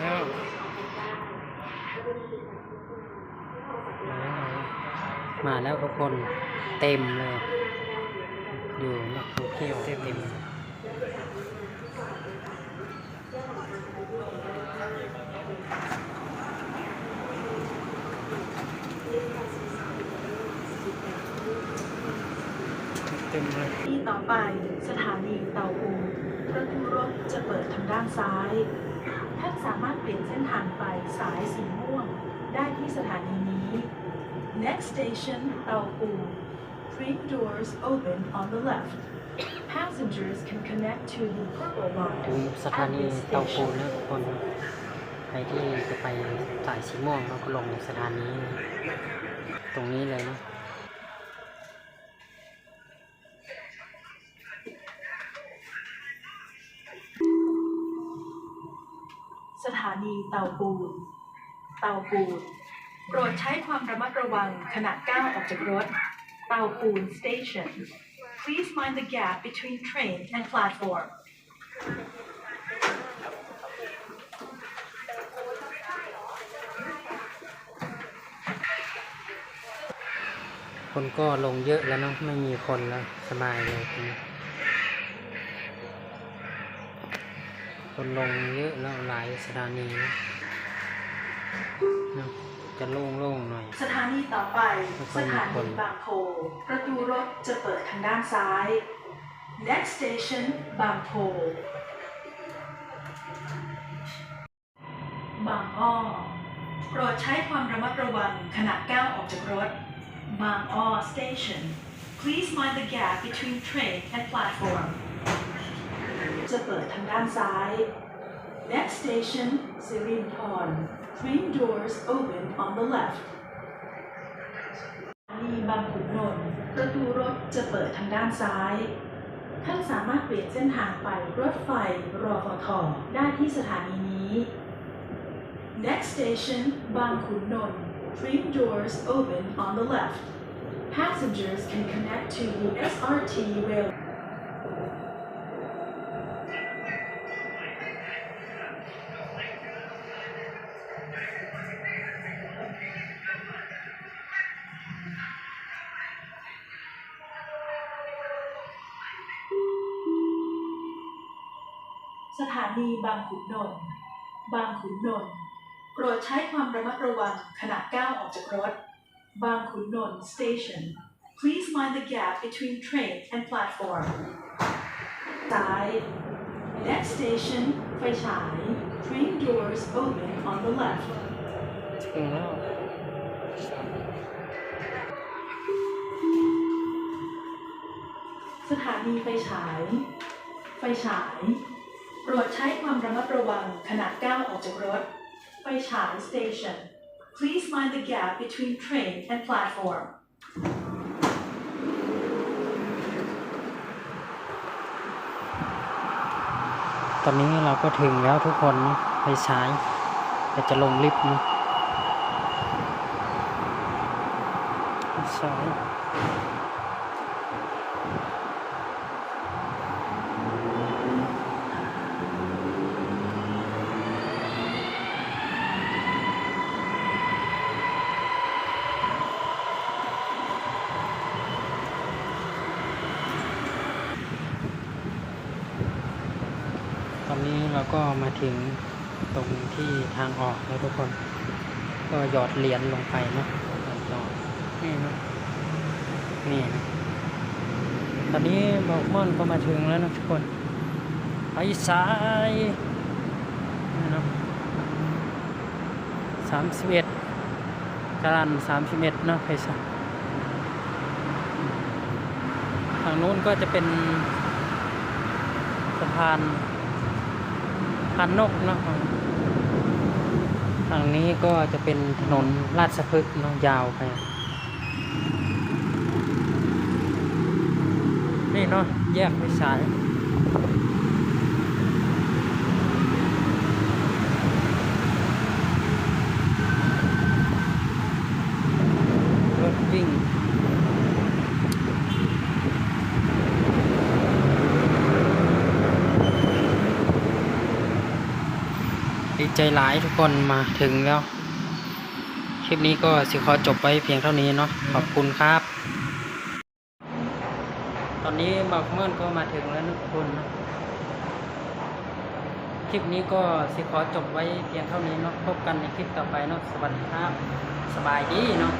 แล้วมาแล้วทุกคนเต็มเลย อยู่นักท่องเที่ยวเต็มเต็มเลยที่ต่อไปสถานีเตาปูประตูรถจะเปิดทางด้านซ้าย เปลี่ยนเส้นทางไปสายสีม่วง ได้ที่สถานีนี้ Next station เตาปู Train doors open on the left. Passengers can connect to the purple ถึง line สถา at นี this เตาปู station. แล้วทุกคนใครที่จะไปสายสีม่วงเราก็ลงสถานีตรงนี้เลยเนาะ นีเตาปูน เตาปูน โปรดใช้ความระมัดระวังขณะก้าวออกจากรถ เตาปูน station Please mind the gap between train and platform คนก็ลงเยอะแล้วเนาะไม่มีคนแล้วสบายเลยทีนี้ คนลงเยอะแล้วหลายสถานีนะจะโล่งๆหน่อย สถานีต่อไป สถานีบางโพประตูรถจะเปิดทางด้านซ้าย Next station บางโพบางอ้อโปรดใช้ความระมัดระวังขณะก้าวออกจากรถ บางอ้อ station Please mind the gap between train and platform จะเปิดทางด้านซ้าย Next station สิรินธร Train doors open on the left สถานีบางขุนนนท์ประตูรถจะเปิดทางด้านซ้าย ท่านสามารถเปลี่ยนเส้นทางไปรถไฟรอฟทได้ที่สถานีนี้ Next station บางขุนนนท์ Train doors open on the left. Passengers can connect to the SRT rail. สถานีบางขุนนนท์ บางขุนนนท์ โปรดใช้ความระมัดระวังขณะก้าวออกจากรถ บางขุนนนท์ station please mind the gap between train and platform ซ้าย next station ไฟฉาย train doors open on the left ถึงแล้วสถานีไฟฉาย ไฟฉาย โปรดใช้ความระมัดระวังขณะก้าวออกจากรถ ไฟฉาย station please mind the gap between train and platform ตอนนี้เราก็ถึงแล้วทุกคนนะไปฉายแต่จะลงลิฟต์นะไปฉาย ตอนนี้เราก็มาถึงตรงที่ทางออกแล้วทุกคน ก็หยอดเหรียญลงไปนะหยอดนี่นะนี่นะตอนนี้บอกม่อนก็มาถึงแล้วนะทุกคนไปสายนี่นะสามสิบเอ็ดจรันสามสิบเอ็ดนะไปสายทางนู้นก็จะเป็นสะพาน พันนกนะครับทางนี้ก็จะเป็นถนนลาดชพฤกษ์เนาะยาวไป นี่เนาะแยกไปสาย รถวิ่ง ท ดีใจหลายทุกคนมาถึงแล้ว คลิปนี้ก็สิขอจบไปเพียงเท่านี้เนาะขอบคุณครับ ตอนนี้บักเมื่อนก็มาถึงแล้วนะทุกคนนะคลิปนี้ก็สิขอจบไว้เพียงเท่านี้เนาะพบกันในคลิปต่อไปเนาะสวัสดีครับ สบายดีเนาะ